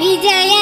నిజయ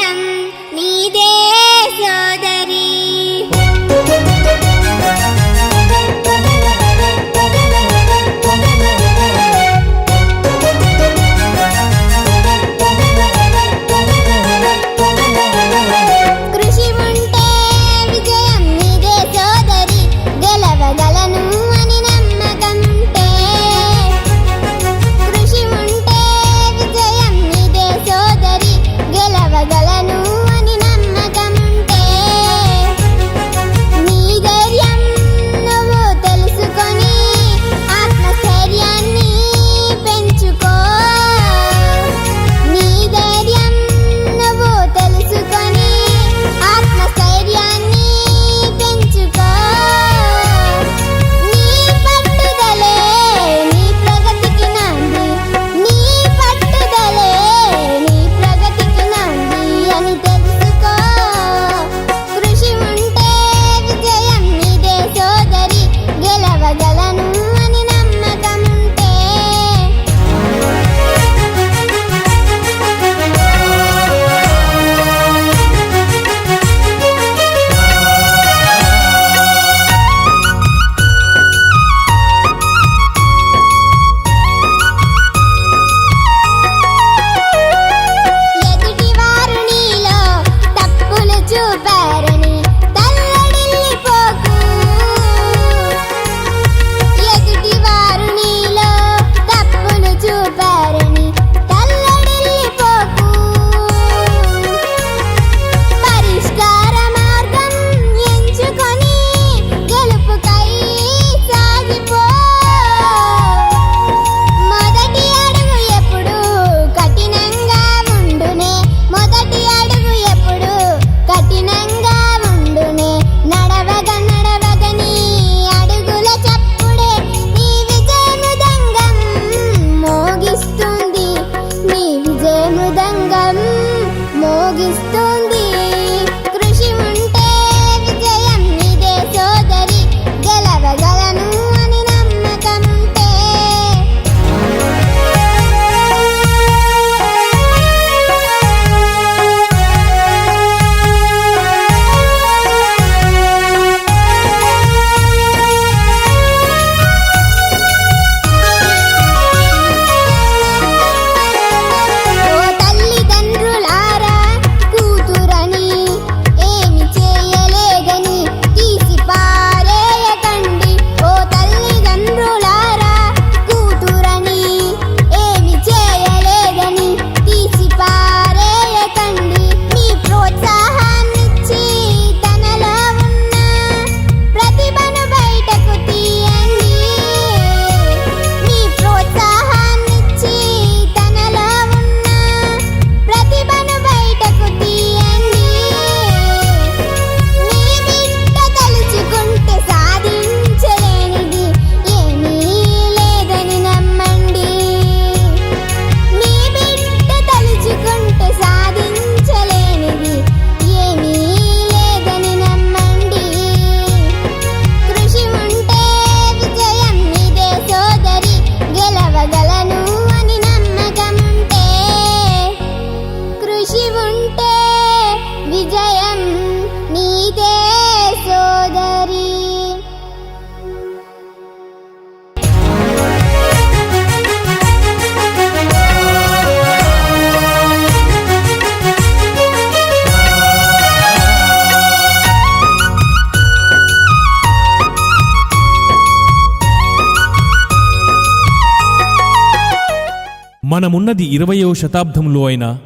మనమున్నది ఇరవయో శతాబ్దంలో అయినా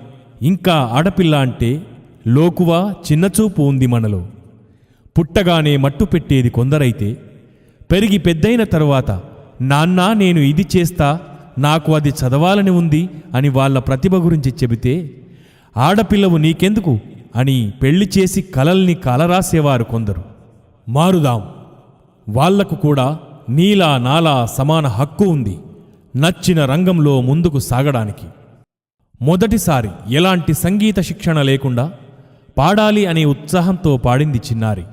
ఇంకా ఆడపిల్ల అంటే లోకువ చిన్నచూపు ఉంది మనలో. పుట్టగానే మట్టు పెట్టేది కొందరైతే పెరిగి పెద్దయిన తరువాత నాన్న నేను ఇది చేస్తా నాకు అది చదవాలని ఉంది అని వాళ్ళ ప్రతిభ గురించి చెబితే ఆడపిల్లవు నీకెందుకు? అని పెళ్ళి చేసి కలల్ని కలరాసేవారు కొందరు. మారుదాం. వాళ్ళకు కూడా నీలా నాలా సమాన హక్కు ఉంది. నచ్చిన రంగంలో ముందుకు సాగడానికి. మొదటిసారి ఎలాంటి సంగీత శిక్షణ లేకుండా పాడాలి అనే ఉత్సాహంతో పాడింది చిన్నారి.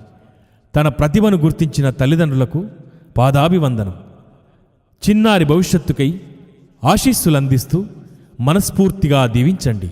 తన ప్రతిభను గుర్తించిన తల్లిదండ్రులకు పాదాభివందనం. చిన్నారి భవిష్యత్తుకై ఆశీస్సులందిస్తూ మనస్ఫూర్తిగా దీవించండి.